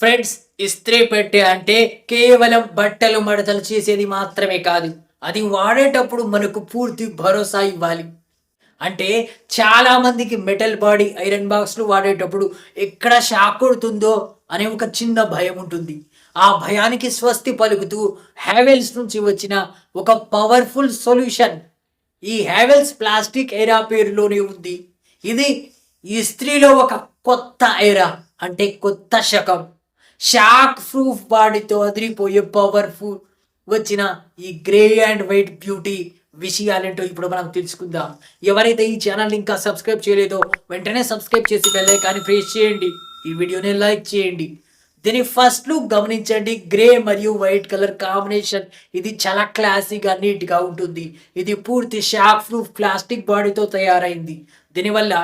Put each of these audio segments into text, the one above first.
Friends ఇస్త్రీ పెట్టే అంటే కేవలం బట్టలు మడతలు చేసేది మాత్రమే కాదు. అది వాడేటప్పుడు మనకు పూర్తి భరోసా ఇవ్వాలి. అంటే చాలా మందికి మెటల్ బాడీ ఐరన్ బాక్స్లు వాడేటప్పుడు ఎక్కడ షాక్ కొడుతుందో అనే ఒక చిన్న భయం ఉంటుంది. ఆ భయానికి స్వస్తి పలుకుతూ హ్యావెల్స్ నుంచి వచ్చిన ఒక పవర్ఫుల్ సొల్యూషన్ ఈ హ్యావెల్స్ ప్లాస్టిక్ ఎరా పేరులోనే ఉంది. ఇది ఈ స్త్రీలో ఒక కొత్త ఎరా అంటే కొత్త శకం. షాక్ ప్రూఫ్ బాడీతో అదిరిపోయే పవర్ఫుల్ వచ్చిన ఈ గ్రే అండ్ వైట్ బ్యూటీ విషయాలేంటో ఇప్పుడు మనం తెలుసుకుందాం. ఎవరైతే ఈ ఛానల్ ఇంకా సబ్స్క్రైబ్ చేయలేదో వెంటనే సబ్స్క్రైబ్ చేసి వెళ్ళే కానీ ప్రెస్ చేయండి. ఈ వీడియోని లైక్ చేయండి. దీని ఫస్ట్ లుక్ గమనించండి. గ్రే మరియు వైట్ కలర్ కాంబినేషన్ ఇది చాలా క్లాసీగా నీట్గా ఉంటుంది. ఇది పూర్తి షాక్ ప్రూఫ్ ప్లాస్టిక్ బాడీతో తయారైంది. దీనివల్ల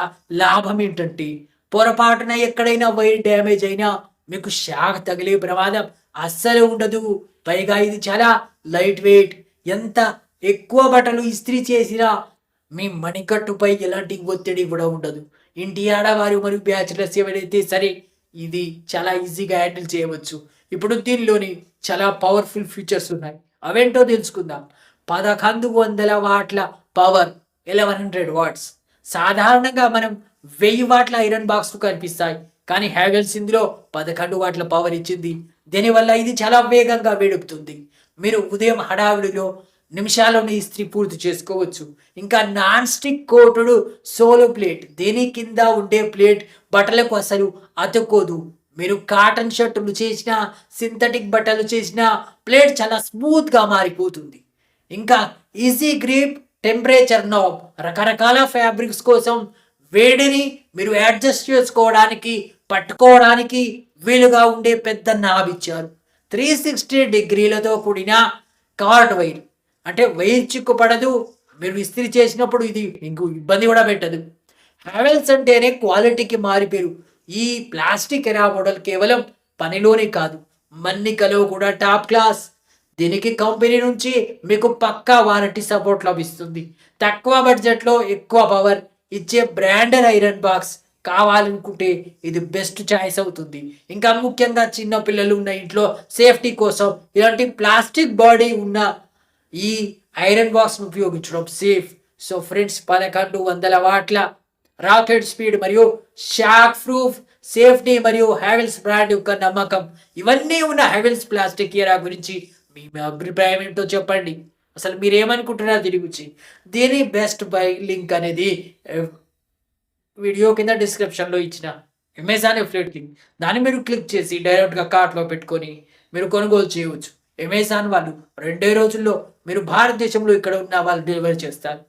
లాభం ఏంటంటే పొరపాటున ఎక్కడైనా వైర్ డ్యామేజ్ అయినా మీకు షాక్ తగిలే ప్రమాదం అస్సలు ఉండదు. పైగా ఇది చాలా లైట్ వెయిట్. ఎంత ఎక్కువ బట్టలు ఇస్త్రీ చేసినా మీ మణికట్టుపై ఎలాంటి ఒత్తిడి కూడా ఉండదు. ఇంటి ఆడవారు మరియు బ్యాచులర్స్ ఎవరైతే సరే ఇది చాలా ఈజీగా హ్యాండిల్ చేయవచ్చు. ఇప్పుడు దీనిలోని చాలా పవర్ఫుల్ ఫీచర్స్ ఉన్నాయి. అవేంటో తెలుసుకుందాం. పదకొండు వందల వాట్ల పవర్ ఎలెవెన్ హండ్రెడ్ వాట్స్. సాధారణంగా మనం వెయ్యి వాట్ల ఐరన్ బాక్స్ కనిపిస్తాయి. కానీ హ్యావెల్స్ ఇందులో పదకొండు వాట్ల పవర్ ఇచ్చింది. దీనివల్ల ఇది చాలా వేగంగా వేడుపుతుంది మీరు ఉదయం హడావిడిలో నిమిషాల్లోనే ఇస్త్రీ పూర్తి చేసుకోవచ్చు. ఇంకా non stick coated sole plate. దేని కింద ఉండే ప్లేట్ బట్టలకు అసలు అతుక్కోదు. మీరు కాటన్ షర్టులు చేసిన సింథటిక్ బట్టలు చేసిన ప్లేట్ చాలా స్మూత్గా మారిపోతుంది. ఇంకా ఈజీ గ్రిప్ టెంపరేచర్ నాబ్ రకరకాల ఫ్యాబ్రిక్స్ కోసం వేడిని మీరు అడ్జస్ట్ చేసుకోవడానికి పట్టుకోవడానికి వీలుగా ఉండే పెద్ద నాబ్ ఇచ్చారు. త్రీ సిక్స్టీ డిగ్రీలతో కూడిన కార్డ్ వైర్. అంటే వైర్ చిక్కుపడదు మీరు ఇస్త్రీ చేసినప్పుడు ఇది ఇంకో ఇబ్బంది కూడా పెట్టదు. హ్యావెల్స్ అంటేనే క్వాలిటీకి మారిపోయారు. ఈ ప్లాస్టిక్ ఎరా మోడల్ కేవలం పనిలోనే కాదు మన్నికలో కూడా టాప్ క్లాస్. దీనికి కంపెనీ నుంచి మీకు పక్కా వారంటీ సపోర్ట్ లభిస్తుంది. తక్కువ బడ్జెట్లో ఎక్కువ పవర్ ఇచ్చే బ్రాండెడ్ ఐరన్ బాక్స్ కావాలనుకుంటే ఇది బెస్ట్ చాయిస్ అవుతుంది. ఇంకా ముఖ్యంగా చిన్న పిల్లలు ఉన్న ఇంట్లో సేఫ్టీ కోసం ఇలాంటి ప్లాస్టిక్ బాడీ ఉన్న ఈ ఐరన్ బాక్స్ ఉపయోగించడం సేఫ్ సో ఫ్రెండ్స్ పదకొండు వందల వాట్ల రాకెట్ స్పీడ్ మరియు షాక్ ప్రూఫ్ సేఫ్టీ మరియు హ్యావెల్స్ బ్రాండ్ యొక్క నమ్మకం. ఇవన్నీ ఉన్న హ్యావెల్స్ ప్లాస్టిక్ ఇయరా గురించి మీ అభిప్రాయం ఏంటో చెప్పండి. అసలు మీరు ఏమనుకుంటున్నారో దీని గురించి? దీని బెస్ట్ బై లింక్ అనేది వీడియో కింద డిస్క్రిప్షన్లో ఇచ్చిన అమెజాన్ ఎఫ్లెట్ లింక్ దాన్ని మీరు క్లిక్ చేసి డైరెక్ట్గా కార్ట్లో పెట్టుకొని మీరు కొనుగోలు చేయవచ్చు. అమెజాన్ వాళ్ళు రెండే రోజుల్లో మీరు భారతదేశంలో ఇక్కడ ఉన్న వాళ్ళు డెలివరీ చేస్తారు.